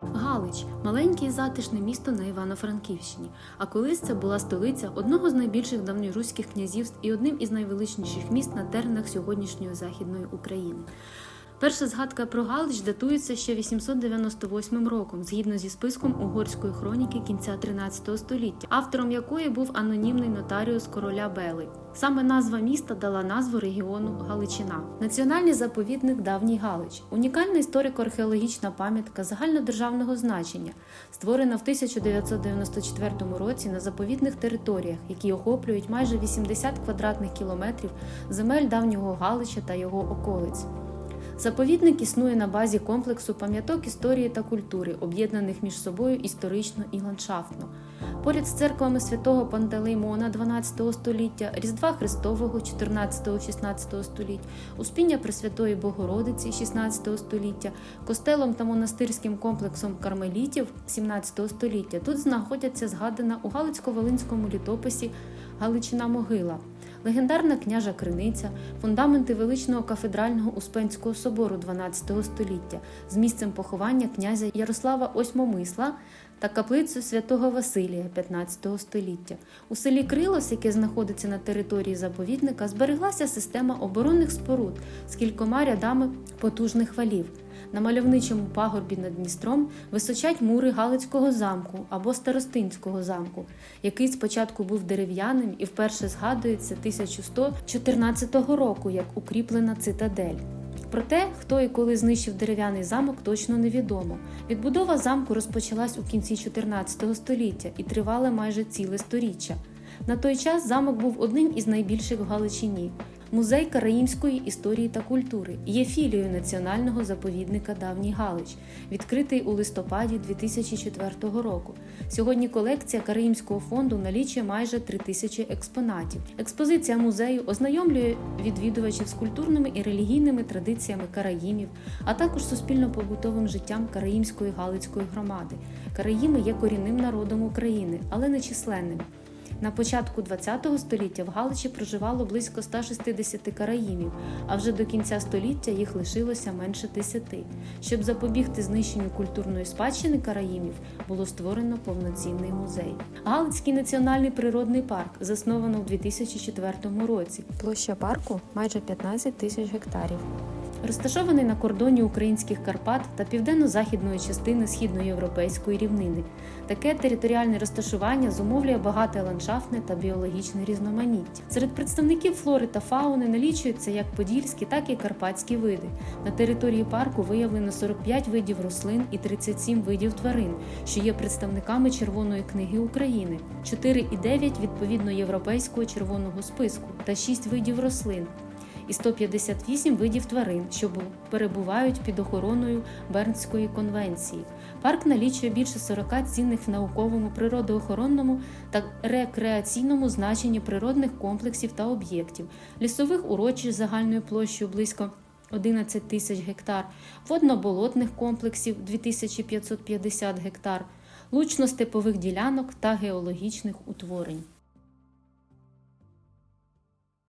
Галич маленьке і затишне місто на Івано-Франківщині. А колись це була столиця одного з найбільших давньоруських князівств і одним із найвеличніших міст на теренах сьогоднішньої західної України. Перша згадка про Галич датується ще 898 роком, згідно зі списком угорської хроніки кінця 13 століття, автором якої був анонімний нотаріус короля Бели. Саме назва міста дала назву регіону Галичина. Національний заповідник Давній Галич унікальна історико-археологічна пам'ятка загальнодержавного значення, створена в 1994 році на заповідних територіях, які охоплюють майже 80 квадратних кілометрів земель давнього Галича та його околиць. Заповідник існує на базі комплексу пам'яток історії та культури, об'єднаних між собою історично і ландшафтно. Поряд з церквами святого Пантелеймона 12 століття, Різдва Христового 14-16 століть, Успіння Пресвятої Богородиці 16 століття, костелом та монастирським комплексом кармелітів 17 століття. Тут знаходяться згадана у Галицько-Волинському літописі Галичина Могила. Легендарна княжа криниця, фундаменти величного кафедрального Успенського собору 12 століття з місцем поховання князя Ярослава Осьмомисла та каплицю святого Василія 15 століття. У селі Крилос, яке знаходиться на території заповідника, збереглася система оборонних споруд з кількома рядами потужних валів. На мальовничому пагорбі над Дністром височать мури Галицького замку або Старостинського замку, який спочатку був дерев'яним і вперше згадується 1114 року як укріплена цитадель. Про те, хто і коли знищив дерев'яний замок, точно невідомо. Відбудова замку розпочалась у кінці 14 століття і тривала майже ціле сторіччя. На той час замок був одним із найбільших в Галичині. Музей караїмської історії та культури є філією національного заповідника Давній Галич, відкритий у листопаді 2004 року. Сьогодні колекція Караїмського фонду налічує майже три тисячі експонатів. Експозиція музею ознайомлює відвідувачів з культурними і релігійними традиціями караїмів, а також суспільно-побутовим життям караїмської галицької громади. Караїми є корінним народом України, але не численним. На початку ХХ століття в Галичі проживало близько 160 караїмів, а вже до кінця століття їх лишилося менше 10. Щоб запобігти знищенню культурної спадщини караїмів, було створено повноцінний музей. Галицький національний природний парк засновано у 2004 році. Площа парку майже 15 тисяч гектарів. Розташований на кордоні українських Карпат та південно-західної частини східноєвропейської рівнини. Таке територіальне розташування зумовлює багате ландшафтне та біологічне різноманіття. Серед представників флори та фауни налічуються як подільські, так і карпатські види. На території парку виявлено 45 видів рослин і 37 видів тварин, що є представниками Червоної книги України, 4,9 відповідно європейського червоного списку та 6 видів рослин і 158 видів тварин, що перебувають під охороною Бернської конвенції. Парк налічує більше 40 цінних в науковому, природоохоронному та рекреаційному значенні природних комплексів та об'єктів, лісових урочищ загальною площею близько 11 тисяч гектар, водно-болотних комплексів 2550 гектар, лучно-степових ділянок та геологічних утворень.